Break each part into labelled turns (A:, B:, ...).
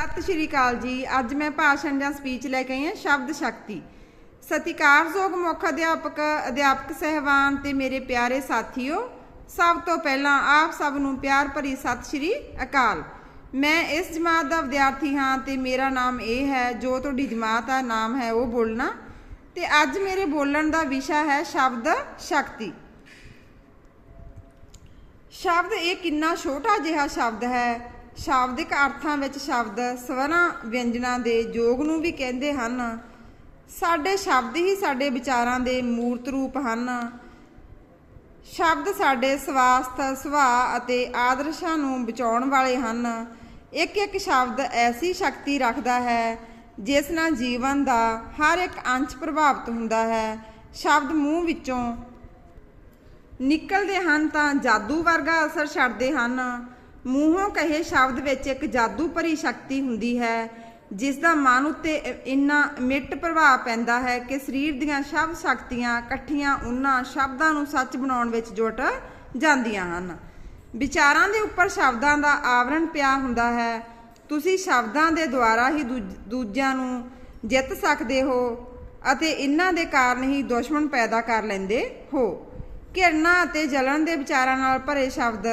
A: ਸਤਿ ਸ਼੍ਰੀ ਅਕਾਲ ਜੀ। ਅੱਜ ਮੈਂ ਭਾਸ਼ਣ ਜਾਂ ਸਪੀਚ ਲੈ ਕੇ ਆਈ ਹਾਂ ਸ਼ਬਦ ਸ਼ਕਤੀ। ਸਤਿਕਾਰਯੋਗ ਮੁੱਖ ਅਧਿਆਪਕ ਅਧਿਆਪਕ ਸਹਿਬਾਨ ਤੇ ਮੇਰੇ ਪਿਆਰੇ ਸਾਥੀਓ, ਸਭ ਤੋਂ ਪਹਿਲਾਂ ਆਪ ਸਭ ਨੂੰ ਪਿਆਰ ਭਰੀ ਸਤਿ ਸ਼੍ਰੀ ਅਕਾਲ। ਮੈਂ ਇਸ ਜਮਾਤ ਦਾ ਵਿਦਿਆਰਥੀ ਹਾਂ ਤੇ ਮੇਰਾ ਨਾਮ ਇਹ ਹੈ, ਜੋ ਤੁਹਾਡੀ ਜਮਾਤ ਦਾ ਨਾਮ ਹੈ, ਉਹ ਬੋਲਣਾ। ਤੇ ਅੱਜ ਮੇਰੇ ਬੋਲਣ ਦਾ ਵਿਸ਼ਾ ਹੈ ਸ਼ਬਦ ਸ਼ਕਤੀ। ਸ਼ਬਦ ਇਹ ਕਿੰਨਾ ਛੋਟਾ ਜਿਹਾ ਸ਼ਬਦ ਹੈ ਸ਼ਾਬਦਿਕ ਅਰਥਾਂ ਵਿੱਚ ਸ਼ਬਦ ਸਵਰਾਂ ਵਿਅੰਜਨਾਂ ਦੇ ਯੋਗ ਨੂੰ ਵੀ ਕਹਿੰਦੇ ਹਨ। ਸਾਡੇ ਸ਼ਬਦ ਹੀ ਸਾਡੇ ਵਿਚਾਰਾਂ ਦੇ ਮੂਰਤ ਰੂਪ ਹਨ। ਸ਼ਬਦ ਸਾਡੇ ਸਵਾਸਥ, ਸੁਭਾਅ ਅਤੇ ਆਦਰਸ਼ਾਂ ਨੂੰ ਬਚਾਉਣ ਵਾਲੇ ਹਨ। ਇੱਕ ਇੱਕ ਸ਼ਬਦ ਐਸੀ ਸ਼ਕਤੀ ਰੱਖਦਾ ਹੈ, ਜਿਸ ਨਾਲ ਜੀਵਨ ਦਾ ਹਰ ਇੱਕ ਅੰਸ਼ ਪ੍ਰਭਾਵਿਤ ਹੁੰਦਾ ਹੈ। ਸ਼ਬਦ ਮੂੰਹ ਵਿੱਚੋਂ ਨਿਕਲਦੇ ਹਨ ਤਾਂ ਜਾਦੂ ਵਰਗਾ ਅਸਰ ਛੱਡਦੇ ਹਨ। ਮੂੰਹੋਂ ਕਹੇ ਸ਼ਬਦ ਵਿੱਚ ਇੱਕ ਜਾਦੂ ਭਰੀ ਸ਼ਕਤੀ ਹੁੰਦੀ ਹੈ ਜਿਸ ਦਾ ਮਨ ਉੱਤੇ ਇੰਨਾ ਮਿੱਟ ਪ੍ਰਭਾਵ ਪੈਂਦਾ ਹੈ ਕਿ ਸਰੀਰ ਦੀਆਂ ਸਭ ਸ਼ਕਤੀਆਂ ਇਕੱਠੀਆਂ ਉਹਨਾਂ ਸ਼ਬਦਾਂ ਨੂੰ ਸੱਚ ਬਣਾਉਣ ਵਿੱਚ ਜੁਟ ਜਾਂਦੀਆਂ ਹਨ। ਵਿਚਾਰਾਂ ਦੇ ਉੱਪਰ ਸ਼ਬਦਾਂ ਦਾ ਆਵਰਣ ਪਿਆ ਹੁੰਦਾ ਹੈ। ਤੁਸੀਂ ਸ਼ਬਦਾਂ ਦੇ ਦੁਆਰਾ ਹੀ ਦੂਜ- ਦੂਜਿਆਂ ਨੂੰ ਜਿੱਤ ਸਕਦੇ ਹੋ ਅਤੇ ਇਹਨਾਂ ਦੇ ਕਾਰਨ ਹੀ ਦੁਸ਼ਮਣ ਪੈਦਾ ਕਰ ਲੈਂਦੇ ਹੋ। ਘਿਰਨਾ ਅਤੇ ਜਲਣ ਦੇ ਵਿਚਾਰਾਂ ਨਾਲ ਭਰੇ ਸ਼ਬਦ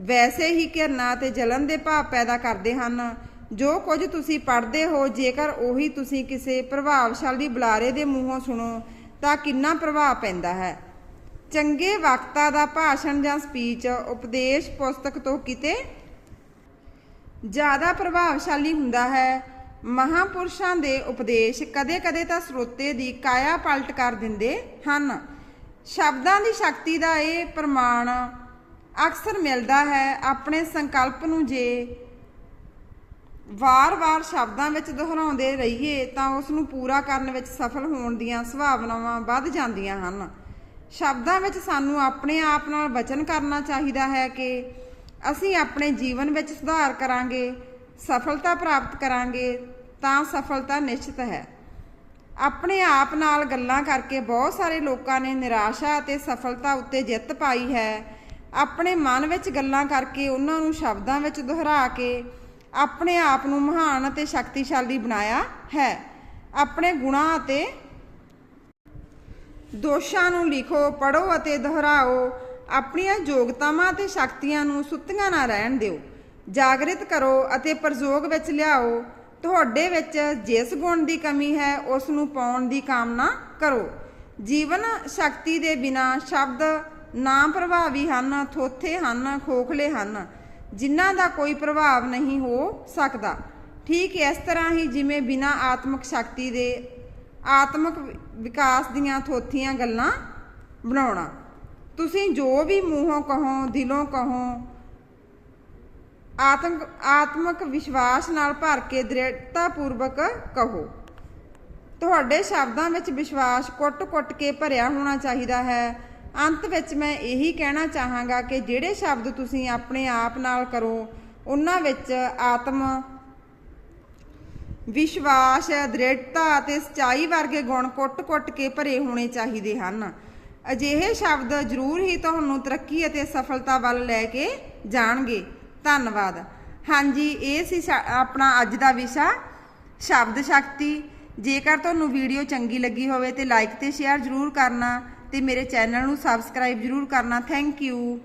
A: ਵੈਸੇ ਹੀ ਘਿਰਨਾ ਅਤੇ ਜਲਨ ਦੇ ਭਾਵ ਪੈਦਾ ਕਰਦੇ ਹਨ। ਜੋ ਕੁਝ ਤੁਸੀਂ ਪੜ੍ਹਦੇ ਹੋ, ਜੇਕਰ ਉਹੀ ਤੁਸੀਂ ਕਿਸੇ ਪ੍ਰਭਾਵਸ਼ਾਲੀ ਬੁਲਾਰੇ ਦੇ ਮੂੰਹੋਂ ਸੁਣੋ, ਤਾਂ ਕਿੰਨਾ ਪ੍ਰਭਾਵ ਪੈਂਦਾ ਹੈ। ਚੰਗੇ ਵਕਤਾ ਦਾ ਭਾਸ਼ਣ ਜਾਂ ਸਪੀਚ, ਉਪਦੇਸ਼, ਪੁਸਤਕ ਤੋਂ ਕਿਤੇ ਜ਼ਿਆਦਾ ਪ੍ਰਭਾਵਸ਼ਾਲੀ ਹੁੰਦਾ ਹੈ। ਮਹਾਪੁਰਸ਼ਾਂ ਦੇ ਉਪਦੇਸ਼ ਕਦੇ-ਕਦੇ ਤਾਂ ਸਰੋਤੇ ਦੀ ਕਾਇਆ ਪਲਟ ਕਰ ਦਿੰਦੇ ਹਨ। ਸ਼ਬਦਾਂ ਦੀ ਸ਼ਕਤੀ ਦਾ ਇਹ ਪ੍ਰਮਾਣ ਅਕਸਰ ਮਿਲਦਾ ਹੈ ਆਪਣੇ ਸੰਕਲਪ ਨੂੰ ਜੇ ਵਾਰ-ਵਾਰ ਸ਼ਬਦਾਂ ਵਿੱਚ ਦੁਹਰਾਉਂਦੇ ਰਹੀਏ ਤਾਂ ਉਸ ਨੂੰ ਪੂਰਾ ਕਰਨ ਵਿੱਚ ਸਫਲ ਹੋਣ ਦੀਆਂ ਸੰਭਾਵਨਾਵਾਂ ਵੱਧ ਜਾਂਦੀਆਂ ਹਨ। ਸ਼ਬਦਾਂ ਵਿੱਚ ਸਾਨੂੰ ਆਪਣੇ ਆਪ ਨਾਲ ਵਚਨ ਕਰਨਾ ਚਾਹੀਦਾ ਹੈ ਕਿ ਅਸੀਂ ਆਪਣੇ ਜੀਵਨ ਵਿੱਚ ਸੁਧਾਰ ਕਰਾਂਗੇ, ਸਫਲਤਾ ਪ੍ਰਾਪਤ ਕਰਾਂਗੇ ਤਾਂ ਸਫਲਤਾ ਨਿਸ਼ਚਿਤ ਹੈ। ਆਪਣੇ ਆਪ ਨਾਲ ਗੱਲਾਂ ਕਰਕੇ ਬਹੁਤ ਸਾਰੇ ਲੋਕਾਂ ਨੇ ਨਿਰਾਸ਼ਾ ਅਤੇ ਸਫਲਤਾ ਉੱਤੇ ਜਿੱਤ ਪਾਈ ਹੈ। ਆਪਣੇ ਮਨ ਵਿੱਚ ਗੱਲਾਂ ਕਰਕੇ ਉਹਨਾਂ ਨੂੰ ਸ਼ਬਦਾਂ ਵਿੱਚ ਦੁਹਰਾ ਕੇ ਆਪਣੇ ਆਪ ਨੂੰ ਮਹਾਨ ਅਤੇ ਸ਼ਕਤੀਸ਼ਾਲੀ ਬਣਾਇਆ ਹੈ। ਆਪਣੇ ਗੁਣਾਂ ਅਤੇ ਦੋਸ਼ਾਂ ਨੂੰ ਲਿਖੋ ਪੜੋ ਅਤੇ ਦੁਹਰਾਓ। ਆਪਣੀਆਂ ਯੋਗਤਾਵਾਂ ਅਤੇ ਸ਼ਕਤੀਆਂ ਨੂੰ ਸੁੱਤੀਆਂ ਨਾ ਰਹਿਣ ਦਿਓ। ਜਾਗਰਿਤ ਕਰੋ ਅਤੇ ਪ੍ਰਯੋਗ ਵਿੱਚ ਲਿਆਓ। ਤੁਹਾਡੇ ਵਿੱਚ ਜਿਸ ਗੁਣ ਦੀ ਕਮੀ ਹੈ, ਉਸ ਨੂੰ ਪਾਉਣ ਦੀ ਕਾਮਨਾ ਕਰੋ। ਜੀਵਨ ਸ਼ਕਤੀ ਦੇ ਬਿਨਾ ਸ਼ਬਦ ਨਾ ਪ੍ਰਭਾਵੀ ਹਨ, ਥੋਥੇ ਹਨ, ਖੋਖਲੇ ਹਨ। ਜਿਨ੍ਹਾਂ ਦਾ ਕੋਈ ਪ੍ਰਭਾਵ ਨਹੀਂ ਹੋ ਸਕਦਾ। ਠੀਕ ਇਸ ਤਰ੍ਹਾਂ ਹੀ ਜਿਵੇਂ ਬਿਨਾ ਆਤਮਿਕ ਸ਼ਕਤੀ ਦੇ ਆਤਮਿਕ ਵਿਕਾਸ ਦੀਆਂ ਥੋਥੀਆਂ ਗੱਲਾਂ ਬਣਾਉਣਾ। ਤੁਸੀਂ ਜੋ ਵੀ ਮੂੰਹੋਂ ਕਹੋ, ਦਿਲੋਂ ਕਹੋ ਆਤਮਿਕ ਆਤਮਿਕ ਵਿਸ਼ਵਾਸ ਨਾਲ ਭਰ ਕੇ ਦ੍ਰਿੜਤਾ ਪੂਰਵਕ ਕਹੋ। ਤੁਹਾਡੇ ਸ਼ਬਦਾਂ ਵਿੱਚ ਵਿਸ਼ਵਾਸ ਕੁੱਟ-ਕੁੱਟ ਕੇ ਭਰਿਆ ਹੋਣਾ ਚਾਹੀਦਾ ਹੈ। ਅੰਤ ਵਿੱਚ ਮੈਂ ਇਹੀ ਕਹਿਣਾ ਚਾਹਾਂਗਾ ਕਿ ਜਿਹੜੇ ਸ਼ਬਦ ਤੁਸੀਂ ਆਪਣੇ ਆਪ ਨਾਲ ਕਰੋ, ਉਹਨਾਂ ਵਿੱਚ ਆਤਮ ਵਿਸ਼ਵਾਸ, ਦ੍ਰਿੜਤਾ ਅਤੇ ਸਚਾਈ ਵਰਗੇ ਗੁਣ ਕੁੱਟ-ਕੁੱਟ ਕੇ ਭਰੇ ਹੋਣੇ ਚਾਹੀਦੇ ਹਨ। ਅਜਿਹੇ ਸ਼ਬਦ ਜ਼ਰੂਰ ਹੀ ਤੁਹਾਨੂੰ ਤਰੱਕੀ ਅਤੇ ਸਫਲਤਾ ਵੱਲ ਲੈ ਕੇ ਜਾਣਗੇ। ਧੰਨਵਾਦ। ਹਾਂਜੀ, ਇਹ ਸੀ ਸਾ- ਆਪਣਾ ਅੱਜ ਦਾ ਵਿਸ਼ਾ, ਸ਼ਬਦ ਸ਼ਕਤੀ। ਜੇਕਰ ਤੁਹਾਨੂੰ ਵੀਡੀਓ ਚੰਗੀ ਲੱਗੀ ਹੋਵੇ ਤੇ ਲਾਈਕ ਤੇ ਸ਼ੇਅਰ ਜ਼ਰੂਰ ਕਰਨਾ। ਤੇ ਮੇਰੇ ਚੈਨਲ ਨੂੰ ਸਬਸਕ੍ਰਾਈਬ ਜ਼ਰੂਰ ਕਰਨਾ। Thank you